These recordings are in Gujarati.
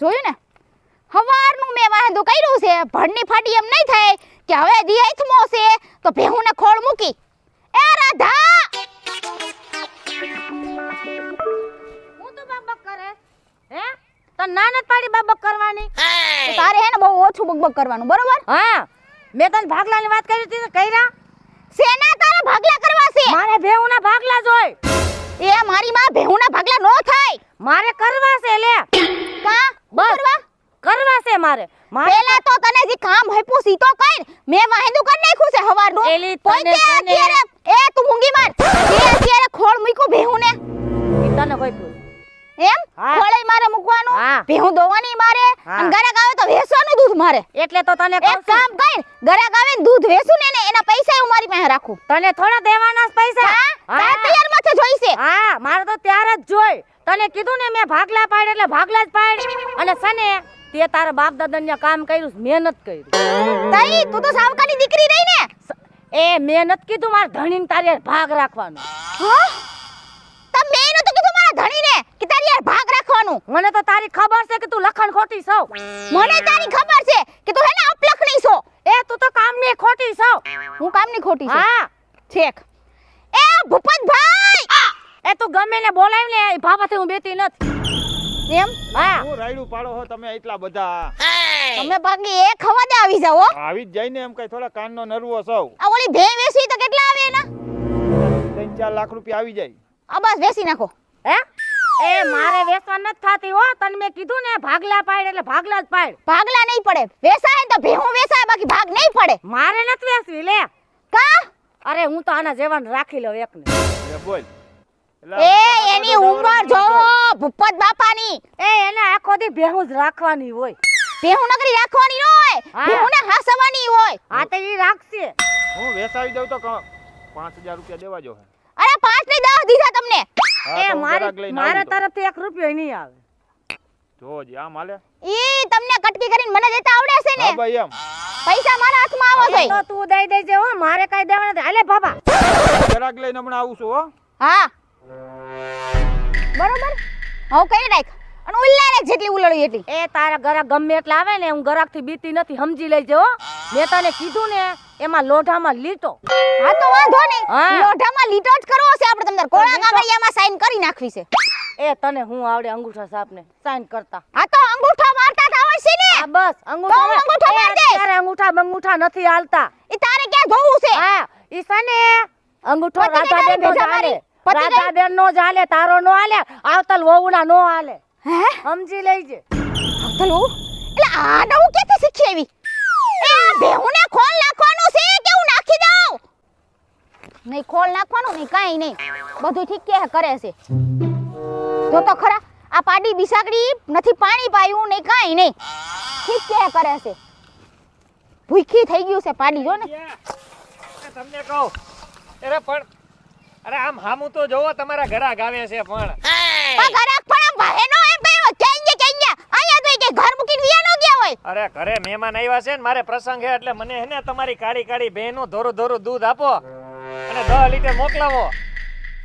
જોયું ને? હવારનું મેં વાંધો કર્યું છે ભણની ફાટી એમ નહીં થાય કે હવે દી હાથમો છે તો ભેહુને ખોળ મૂકી. એ રાધા! હું તો બકબક કરે? હે? તો ના પાડી બકબક કરવાની? તારે હે ને બહુ ઓછું બકબક કરવાનું બરોબર? હા મેં તને ભાગલાની વાત કરી હતી કઈરા સેના તારે ભાગલા કરવા છે? મારે ભેહુના ભાગલા જોઈ એ મારી માં ભેહુના ભાગલા નો થાય. મારે કરવા છે લે. કા? બસ. કરવા? કરવા છે મારે. પેલા તો તને જે કામ હપ્યું સી તો કર. મેં વાંધો કર નાખ્યું છે હવારનું. એલી તને- અત્યારે એ તું મૂંગી માર એ અત્યારે ખોળ મૂક્યું ભેહું ને તને કોઈ એમ? ખોળે મારે મૂકવાનું. ભેહું દોવાની મારે. અને ગરાક આવે તો વેસવાનું દૂધ મારે. એટલે તો તને એક. કામ કઈ ગરાક આવે દૂધ વેસું ને એના પૈસા હું મારી પાસે રાખું. તને થોડા દેવાના પૈસા. હા? તૈયાર માથે જોઈશે. હા મારે તો ત્યારે જ જોઈ. તને કીધું ને મેં ભાગલા પાડ એટલે ભાગલા જ પાડ. અને સને તે તારા બાપ દાદાને કામ કર્યું મહેનત કર્યું તઈ તું તો સાવકાની દીકરી રહી ને? એ મહેનત કીધું માર ધણીને તારે ભાગ રાખવાનો. હા? મેં નતું કીધું મારા ધણીને કે તારી યાર ભાગ રાખવાનું. મને તો તારી ખબર છે કે તું લખણ ખોટી છો. મને તારી ખબર છે કે તું હે ને અપલખણી છો. એ તું તો કામની ખોટી છો. હું કામની ખોટી છું. હા. છેક. એ ભૂપતભાઈ! એ તું ગમે ને બોલાવી ને એ ભાભાથી હું બેતી નથી. એમ? હા. હું રાયડું પાડો હો તમે એટલા બધા. તમે બાકી એક હવા દે આવી જાઓ હો. આવી જ જાય ને એમ કઈ થોડા કાનનો નરવો સૌ આ ઓલી ભે વેસી તો કેટલા આવે એના? ત્રણ ચાર લાખ રૂપિયા આવી જાય. આ બસ વેસી નાખો. હે? એ મારે વેસવા નથી થાતી હો. તને મેં કીધું ને ભાગલા પાડ એટલે ભાગલા જ પાડ. ભાગલા નહીં પડે. વેસાય ને તો ભેહું વેસાય બાકી ભાગ નહીં પડે. મારે નથી વેસવી લે. કા? અરે હું તો આના જેવાને રાખી લઉં એકને. બોલ. એ એની ઉંમર જોવો ભૂપત બાપાની. એ એને આખો દી ભેહું જ રાખવાની હોય. ભેહું નકરી રાખવાની ન હોય ભેહું ને હાસવાની હોય. આ તો ઈ રાખશે. હું વેસાવી દઉં તો ક- પાંચ હજાર રૂપિયા દેવા જો અરે 5 ની 10 દીધા તમને. એ મારી મારા તરફથી 1 રૂપિયો નહીં આવે. જોજે આમ હાલે. ઈ તમને કટકી કરીને મને દેતા આવડે છે ને? હા ભાઈ એમ. પૈસા મારા હાથમાં આવો જોઈએ તો તું દઈ દેજે હો મારે કઈ દેવા નથી. હાલે બાબા ગરાક લઈને હમણાં આવું છું હો. હા. બરોબર? હું કહી રાખ અને ઉલ્લા રાખ જેટલી ઉલળી એટલી. એ તારા ગરાક ગમે એટલા આવે ને હું ગરાકથી બીતી નથી સમજી લેજો મેં તને કીધું ને એમાં લોઢામાં લીટો. હા તો વાંધો નહીં. લોઢામાં લીટો જ કરવો છે આપણે તમને. કોળા કાગળિયામાં સાઈન કરી નાખવી છે. એ તને હું આવડે અંગૂઠા સાપને સાઈન કરતા. હા તો અંગૂઠા મારતા તો આવડશે ને. હા બસ અંગૂઠા અંગૂઠો મારી દઈશ. અંગૂઠા બંગૂઠા નથી હાલતા. એ તારે ક્યાં જોવું છે? હા ઈ સને અંગૂઠો પતિ દે ભેજા મારી? રાધાબેન નો ચાલે તારો નો હાલે આવતલ વહુના નો હાલે. હે? સમજી લેજે. વહુ? એટલે આ નવું કેથી શીખી આવી? એ આ ભેહુંને ખોલ નાખવાનું છે કે હું નાખી દઉં? નહીં ખોલ નાખવાનું નહીં કાંઈ નહીં. બધું ઠીક કે કરે છે. જો તો ખરા આ પાડી બિસાકડી નથી પાણી પાયું નહીં કાંઈ નહીં. ઠીક કે કરે છે. ભૂખી થઈ ગયું છે પાડી જો ને. તમને કહું અરે પણ અરે આમ હામું તો જોવો તમારા ઘરાક આવે છે પણ. આ ઘરાક પણ આમ ભાહેનો એમ કયો ક્યાં ગયા ક્યાં તો કે ઘર મૂકીને વિયા ન ગયા હોય. અરે ઘરે મહેમાન આવ્યા છે ને મારે પ્રસંગ છે એટલે મને હે ને તમારી કાળી કાળી બહેનું ધોરું ધોરું દૂધ આપો અને દસ લીટર મોકલાવો.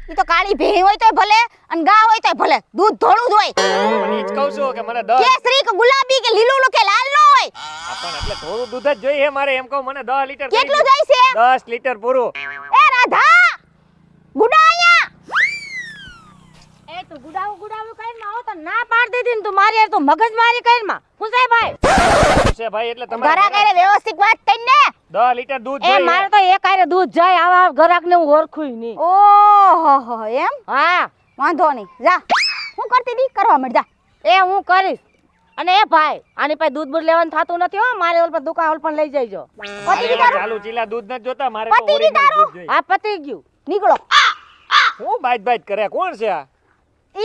ઈ તો કાળી ભેં હોય તોય ભલે અને ગા હોય તોય ભલે. દૂધ ધોળું જ હોય. પણ ઈ જ કહું છું કે મને દસ કેસરી કે ગુલાબી કે લીલું કે લાલ નો હોય. પણ એટલે થોડું દૂધ જ જોઈએ મારે. એમ કહું મને દસ લીટર કરી કેટલું. જાય છે? દસ લીટર પૂરું એ રાધા ગુડા અહીંયા એ તું ગુડાવું ગુડાવું કઈ આવો તો ના પાડ દીધી ને તું મારી યાર તું મગજ મારી કઈ માં. પૂછાય ભાઈ? છે ભાઈ એટલે ઘરા કરે વ્યવસ્થિત વાત કરીને દસ લીટર દૂધ એ મારે તો એક આરે દૂધ જાય આવા ઘરાક ને હું ઓળખું નહીં. ઓહો હો એમ? હા. વાંધો નહીં. જા. હું કરતી દી કરવા મળ જા. એ હું કરીશ. અને એ ભાઈ આની પાસે દૂધ બૂધ લેવાનું થતું નથી હો. મારે ઓલ પર દુકાન ઓલ પણ લઈ જઈજો. પતી ગયું ચાલુ ચીલા દૂધ ન જોતા મારે તો દૂધ જોઈએ. આ પતી ગયું. નીકળો. હું બાઈટ બાઈટ કરે કોણ છે આ?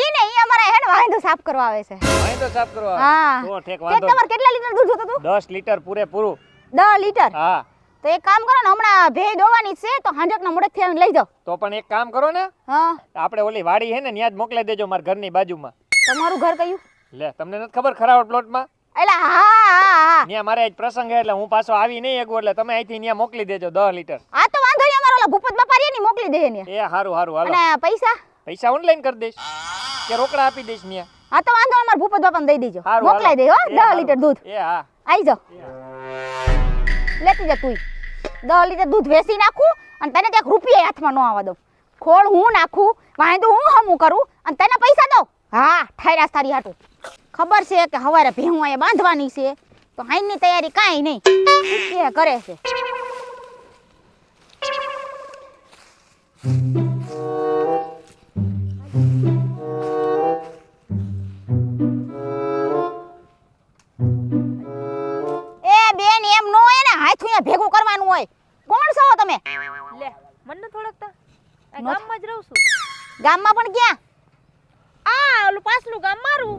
ઈ ને ઈ અમારા હે ને વાંધો સાફ કરવા આવે છે. તો સાફ કરવા હા. તો ઠેક કે વાંધો તમારે કેટલા લીટર દૂધ જોતું તું 10 લીટર પૂરેપૂરું. 10 લીટર? હા. તો એક કામ કરો ને હમણાં ભેય દોવાની છે તો હાંજકના મોડે થી લઈ જાઓ. તો પણ એક કામ કરો ને હા. આપણે ઓલી વાડી હે ને ત્યાં જ મોકલાઈ દેજો મારા ઘરની બાજુમાં. તમારું ઘર કયું? લે તમને નથી ખબર ખરાવડ પ્લોટમાં? એલા હા હા હા ત્યાં મારે આજ પ્રસંગ હે એટલે હું પાછો આવી નહીં એકું એટલે તમે અહીંથી ત્યાં મોકલી દેજો દસ લીટર. આ તો વાંધો નહીં અમારો ઓલા ભૂપત બાપા ની મોકલી દે ને એ હારું હારું હાલો. અને પૈસા? પૈસા ઓનલાઈન કરી દઈશ. કે રોકડા આપી દઈશ ત્યાં હા તો વાંધો અમાર ભૂપત બાપાને દઈ દેજો. મોકલાઈ દે હો હાલો. એ દસ હારું. લીટર દૂધ. એ હા. આવી જાઓ. લેતી જા તું દસ લીટર દૂધ વેચી નાખું અને તને ત્યાં રૂપિયા હાથમાં ન આવવા દઉં. ખોળ હું નાખું વાંધો હું હમું કરું અને તને પૈસા દઉં. હા ઠાયરા તારી હાટું. ખબર છે કે હવારે ભેહું અહીંયા બાંધવાની છે. તો હાઈની તૈયારી કાંઈ નહીં. કે કરે છે? ગામમાં પણ ક્યાં? આ ઓલું પાછલું ગામ મારું.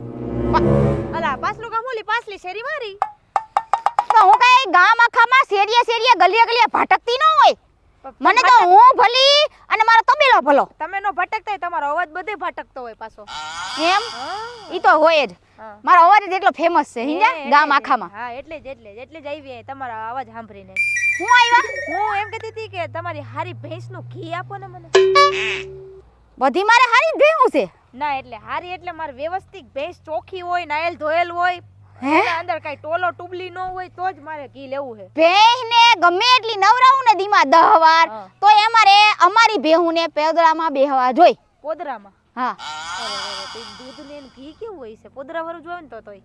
અલા પાછલું ગામ ઓલી પાછલી શેરી મારી. તો હું કઈ ગામ આખામાં શેરીએ શેરીએ ગલીએ ગલીએ ભટકતી ન હોય? મને તો હું ભલી અને મારો તબેલો ભલો. તમે નો ભટકતા હોય તમારો અવાજ બધે ભટકતો હોય પાછો. એમ? ઈ તો હોય જ. મારો અવાજ જ એટલો ફેમસ છે હિંજા ગામ આખામાં. હા એટલે જ એટલે જ એટલે જ આવી તમારો અવાજ સાંભળીને. હું આવ્યા? હું એમ કહેતી હતી કે તમારી હારી ભેંસનું ઘી આપો ને મને. બધી મારે હારી જ ભેહું છે. ના એટલે હારી એટલે મારે વ્યવસ્થિત ભેંસ ચોખ્ખી હોય નાયલ ધોયેલ હોય હે? અંદર કઈ ટોલો ટુબલી ન હોય તો જ મારે ઘી લેવું છે. ભેહને ગમે એટલી નવરાવું ને દીમાં દહ વાર તો એ મારે અમારી ભેહુને પેદરામાં બેહવા જોઈ. પોદરામાં? હા. દૂધ ને ઘી કેવું હોય છે? પોદરા વાળું જોવે ને તો તોય.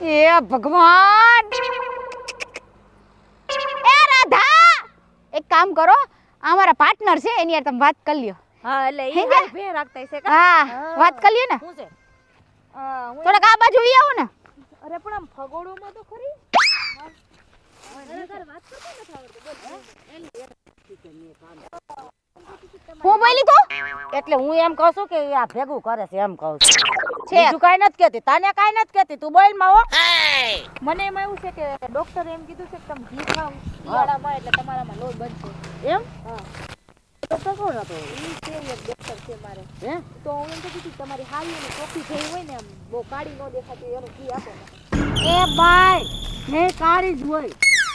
એ ભગવાન! એ રાધા! એક કામ કરો આ મારા પાર્ટનર છે એની યાર તમે વાત કરી લ્યો. હા એટલે હે ઈ? હારી રાખતા છે કા? હા વાત કરી લ્યો ને. હું છે? હું થોડાક આ બાજુ ઈ આવો ને. અરે પણ આમ ફગોળોમાં તો ખરી? અરે, તારે વાત કરતા નથી આવડતું, બોલ. હું? બોલી તો? એટલે હું એમ કહું છું કે આ ભેગું કરે છે એમ કહું છું. છે. બીજું કાંઈ નથી કેતી તને કાંઈ નથી કેતી તું બોલમાં હો મને એમાં એવું છે કે ડોક્ટરે એમ કીધું છે કે તમે ઘી ખાવ. શિયાળામાં એટલે તમારામાં લોહી બનશે. એમ? હા. ડોક્ટર કોણ હતો ડોક્ટર છે મારે હે તો હું એમ હતી તમારી હાલી અને કોફી થઈ હોય ને આમ બહુ કાળી ન દેખાતી એનું ઘી આપો એ ભાઈ મે કાળી જ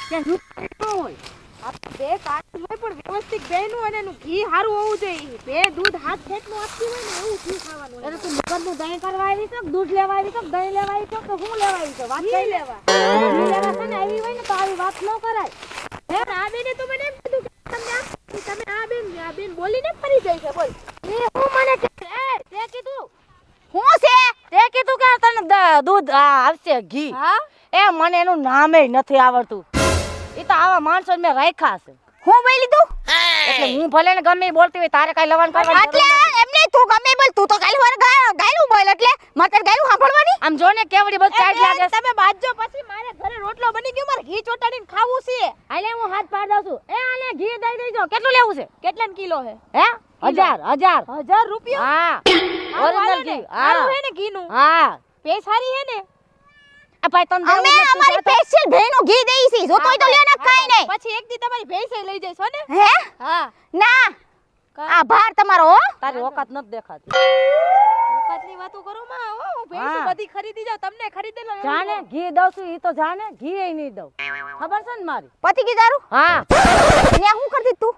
કે રૂપ ન હોય આ બે કાળી હોય પણ વ્યવસ્થિત બેનું અને એનું ઘી સારું હોવું જોઈએ બે દૂધ હાથ ફેટનું આપતી હોય ને એવું ઘી ખાવાનું એટલે તું મગજનું દહીં કરવા આવી છે દૂધ લેવા આવી છે દહીં લેવા આવી છે કે શું લેવા આવી છે વાત કઈ લેવા લેવા છે ને આવી હોય ને તો આવી વાત ન કરાય હે આ તો મને એમ કીધું કે તમને તમે આ બેન આ બેન બોલીને ફરી જાય છે બોલ. એ હું મને કે- એ તે કીધું. હું છે? તે કીધું કે તને દૂધ આવશે ઘી. હા? એ મને એનું નામે નથી આવડતું. એ તો આવા માણસો મેં રાખ્યા છે. હું બોલી લીધું એટલે હું ભલે ને ગમે બોલતી હોય તારે કઈ લવણ કરવાની એટલે એમને નથી. એમ નહીં તું ગમે બોલ તું તો કાલ વાર ગાયલું બોલ એટલે મારે તારે ગાયલું સાંભળવાની? આમ જો ને કેવડી બધું ચાટ લાગે તમે બાજો રોટલો બની ગયો મારે ઘી ચોટાડીને ખાવું છે. આલે હું હાથ પાડ દઉં છું. એ આલે ઘી દઈ દેજો. કેટલું લેવું છે? કેટલા કિલો છે? હે? હજાર હજાર. હજાર રૂપિયા? હા. ઓરિજિનલ ઘી. હા. હે ને ઘીનું. હા. પે સારી હે ને? આ ભાઈ તને અમે અમારી સ્પેશિયલ ભેનું ઘી દઈ છી. જો તોય તો લ્યો ને કાઈ નહીં. પછી એક દી તમારી ભેંસે લઈ જઈશ ને? હે? હા. ના. આ આભાર તમારો તારી ઓકાત નથી દેખાતી. ઓકાતની વાતો કરો માં હો હું ભેંસ બધી ખરીદી જાવ તમને ખરીદે લો જાને ઘી દઉં છું ઈ તો જાને ઘી એ નહીં દઉં. ખબર છે ને મારી? પતિ કી તારું હા. ત્યાં હું કરતી તું?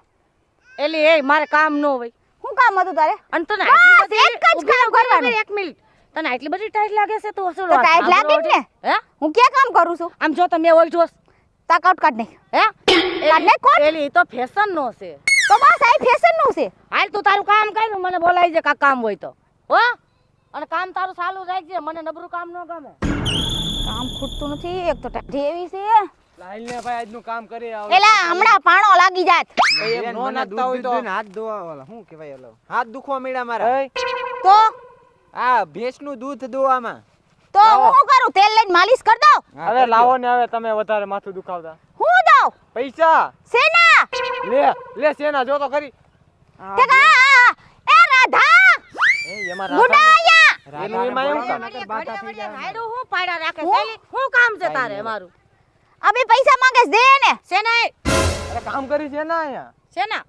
એલી એ મારે કામ ન હોય. હું કામ હતું તારે? અન તને આટલી એક જ કામ કરવાનું. એક મિનિટ. તને આટલી બધી ટાઈટ લાગે છે તું શું ટાઈટ લાગે ને. હે? હું ક્યાં કામ કરું છું? આમ જો તમે ઓલ જોસ તાકાઉટ કાઢ નહીં. હે? કાઢ નહીં કોટ. એલી તો ફેશન નો છે. તો બસ આ ફેશનનું છે. હાલ તું તારું કામ કર મને બોલાવી દે કા કામ હોય તો. હો? અને કામ તારું ચાલુ રાખજે મને નબરું કામ ન ગમે. કામ ખૂટતું નથી એક તો ટાઢી એવી છે. લાઈલને ભાઈ આજનું કામ કરી આવો. એલા હમણાં પાણો લાગી જાત. એમ નો નાખતા હોય તો. હાથ ધોવા ઓલા શું કહેવાય ઓલો હાથ દુખવા મીડા મારા. તો? આ ભેંસનું દૂધ દોવામાં તો હું કરું? તેલ લઈને માલિશ કર દો. હવે લાવો ને હવે તમે વધારે માથું દુખાવતા. હું દઉં? પૈસા. સેના? લે લે સેના જો તો કરી કે કા? એ રાધા! એ એમાં ગુડા આયા એનું એમાં એવું કામ? ઘડિયા ઘડિયા રાયડું હું પાડા રાખે? છે કામ છે તારે મારું? અબે પૈસા માંગે દે ને. શેના અરે કામ કરી છે ને અહીંયા. શેના?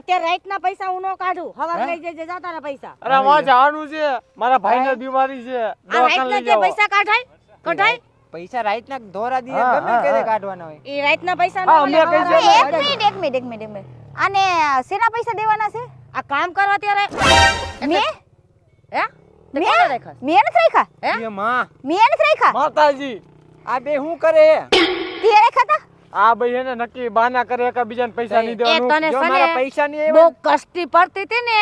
અત્યારે રાઈટના પૈસા હું ન કાઢું. હવાર લઈ જજે જા તારા પૈસા. અરે માં જવાનું છે. મારા ભાઈને બીમારી છે. દવાખાને લઈ જે પૈસા કાઢાય? કઢાય? પૈસા રાઈતના ધોરા દીએ ગમે કાઢવાના હોય. એ રાઈટના પૈસા ન પૈસા એક મિનિટ એક મિનિટ એક મિનિટ આને શેના પૈસા દેવાના છે? આ કામ કરવા ત્યારે મે? હે? મેં? કોને રાખ્યા મેં નથી રાખ્યા એ માં. મેં નથી રાખ્યા માતાજી આ બે શું કરે? તે રાખ્યા આ ભાઈ એને નક્કી બહાના કરે કે બીજાને પૈસા નહીં દેવાનું. જો મારા પૈસા નહીં બહુ કષ્ટી પડતી હતી ને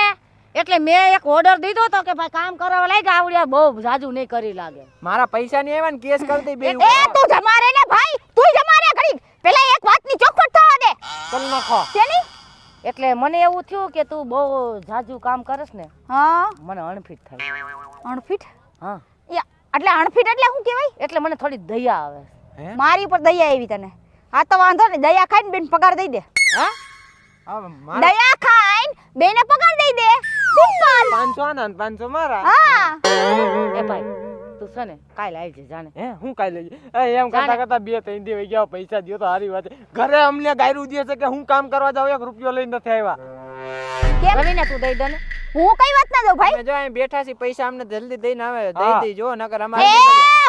એટલે મેં એક ઓર્ડર દીધો તો કે ભાઈ કામ કરવા લાગ્યા આવડ્યા બહુ જાજુ નહીં કરી લાગે. મારા પૈસા નહીં આવ્યા ને કેસ કરી દઈ બે એ તું જમારે ને ભાઈ તું જમારે ઘડી પેલા એક વાતની ચોખવટ થવા દે. નાખો એટલે મને એવું થયું કે તું બહુ જાજુ કામ કરસ ને હા? મને અણફિટ થાય. અણફીટ? હા. એટલે અણફીટ એટલે શું કહેવાય? એટલે મને થોડી દયા આવે. મારી પર દયા આવી તને. આ તો વાંધો ને દયા ખાઈને બેન પગાર દઈ દે. હા? દયા ખાઈને બેને પગાર દઈ દે. પાંચસો આના ને પાંચસો મારા. હા. એ ભાઈ તું છે ને કાલે આવી જજે જાણે. હે હું કાલે લઈ એમ કરતા કરતા બે ત્રણ દિવસ ગયા પૈસા દ્યો તો સારી વાત ઘરે અમને ગાયરું દે છે કે હું કામ કરવા જાઉં એક રૂપિયો લઈને નથી આવ્યા. કેમ? રવિને તું દઈ દે ને. હું કઈ વાત ના દઉં ભાઈ? જો અહીં બેઠા છીએ પૈસા અમને જલ્દી દઈને આવે. દઈ દઈ દેજો નકર અમારે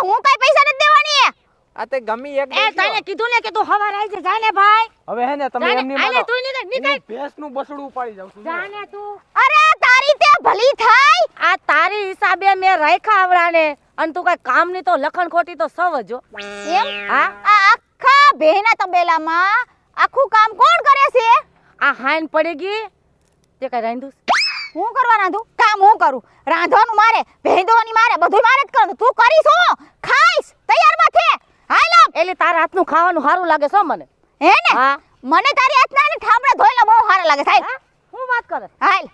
હું કઈ પૈસા નથી દેવાની આ તે ગમી એક એ તને કીધું ને કે તું હવાર આવી જા જાને ભાઈ. હવે હે ને તમે એમની એમની આલે તું નીકળ નીકળ. ભેંસનું બસડું પાડી જાઉં છું. જાને તું. અરે ભલી થાય આ તારી હિસાબે મેં રાખ્યા આવડાને અને તું કઈ કામની તો લખણ ખોટી તો સવ જો એમ? હા? આ આખા બેના તબેલામાં આખું કામ કોણ કરે છે? આ હાઈન પડી ગઈ. તે કઈ રાંધું હું કરવા રાંધું? કામ હું કરું? રાંધવાનું મારે ભેંદવાની મારે બધું મારે જ કરવાનું. તું કરીશ હું. ખાઈશ. તૈયારમાં છે હાલ. એટલે તારા હાથનું ખાવાનું સારું લાગે છે મને. હે ને? હા. મને તારી હાથના ને ઠામડા ધોયેલા બહુ સારા લાગે. સાહેબ હું વાત કરે? હાલ.